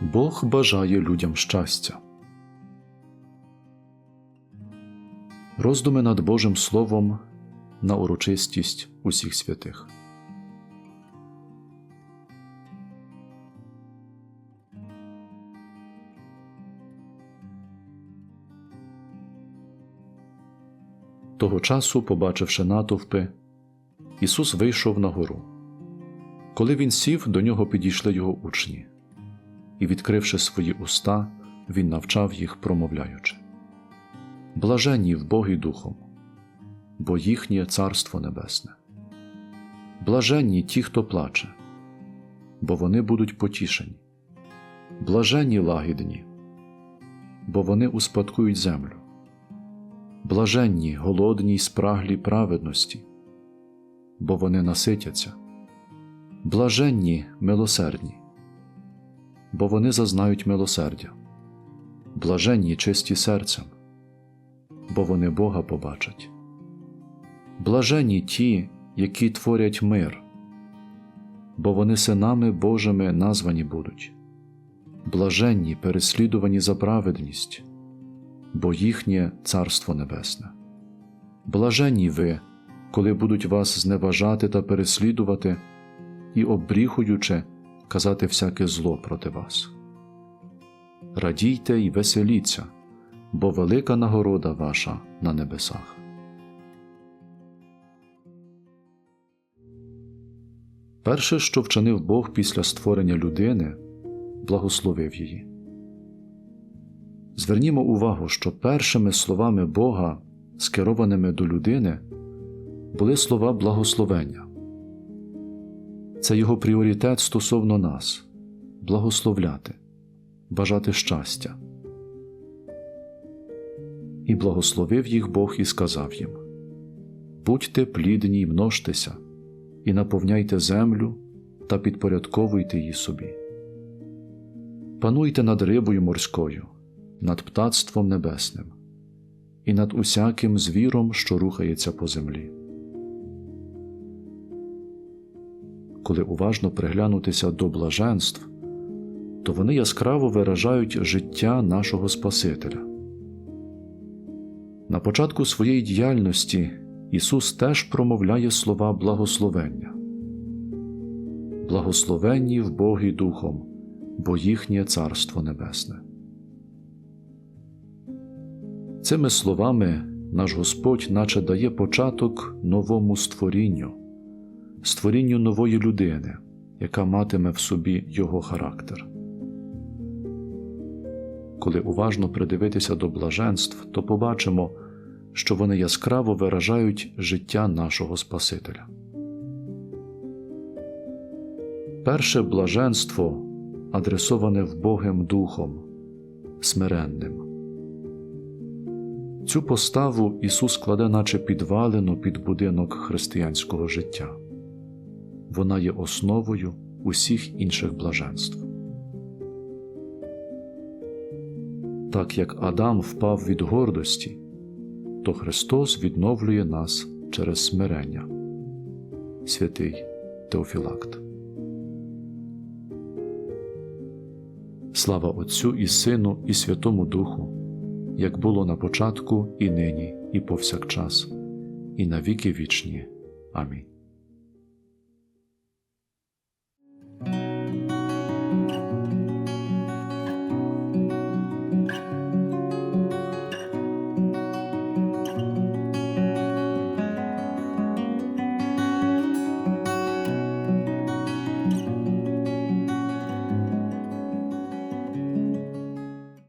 Бог бажає людям щастя. Роздуми над Божим Словом на урочистість усіх святих. Того часу, побачивши натовпи, Ісус вийшов на гору. Коли він сів, до нього підійшли його учні, і, відкривши свої уста, він навчав їх, промовляючи Блаженні в Богі Духом, бо їхнє Царство Небесне. Блаженні ті, хто плаче, бо вони будуть потішені. Блаженні лагідні, бо вони успадкують землю. Блаженні голодні й спраглі праведності, бо вони наситяться. Блаженні милосердні, бо вони зазнають милосердя. Блаженні чисті серцем, бо вони Бога побачать. Блаженні ті, які творять мир, бо вони синами Божими названі будуть. Блаженні переслідувані за праведність, бо їхнє Царство Небесне. Блаженні ви, коли будуть вас зневажати та переслідувати і, обріхуючи, казати всяке зло проти вас. Радійте й веселіться, бо велика нагорода ваша на небесах. Перше, що вчинив Бог після створення людини, благословив її. Звернімо увагу, що першими словами Бога, скерованими до людини, були слова благословення. Це його пріоритет стосовно нас благословляти, бажати щастя. І благословив їх Бог і сказав їм: Будьте плідні й множтеся, і наповняйте землю та підпорядковуйте її собі. Пануйте над рибою морською, над птацтвом небесним, і над усяким звіром, що рухається по землі. Коли уважно приглянутися до блаженств, то вони яскраво виражають життя нашого Спасителя. На початку своєї діяльності Ісус теж промовляє слова благословення. Благословенні в Богі Духом, бо їхнє Царство Небесне. Цими словами наш Господь наче дає початок новому створінню, створінню нової людини, яка матиме в собі Його характер. Коли уважно придивитися до блаженств, то побачимо, що вони яскраво виражають життя нашого Спасителя. Перше блаженство адресоване в Богом Духом, смиренним. Цю поставу Ісус кладе, наче підвалину під будинок християнського життя. Вона є основою усіх інших блаженств. Так як Адам впав від гордості, то Христос відновлює нас через смирення. Святий Теофілакт. Слава Отцю і Сину, і Святому Духу, як було на початку, і нині, і повсякчас, і на віки вічні. Амінь.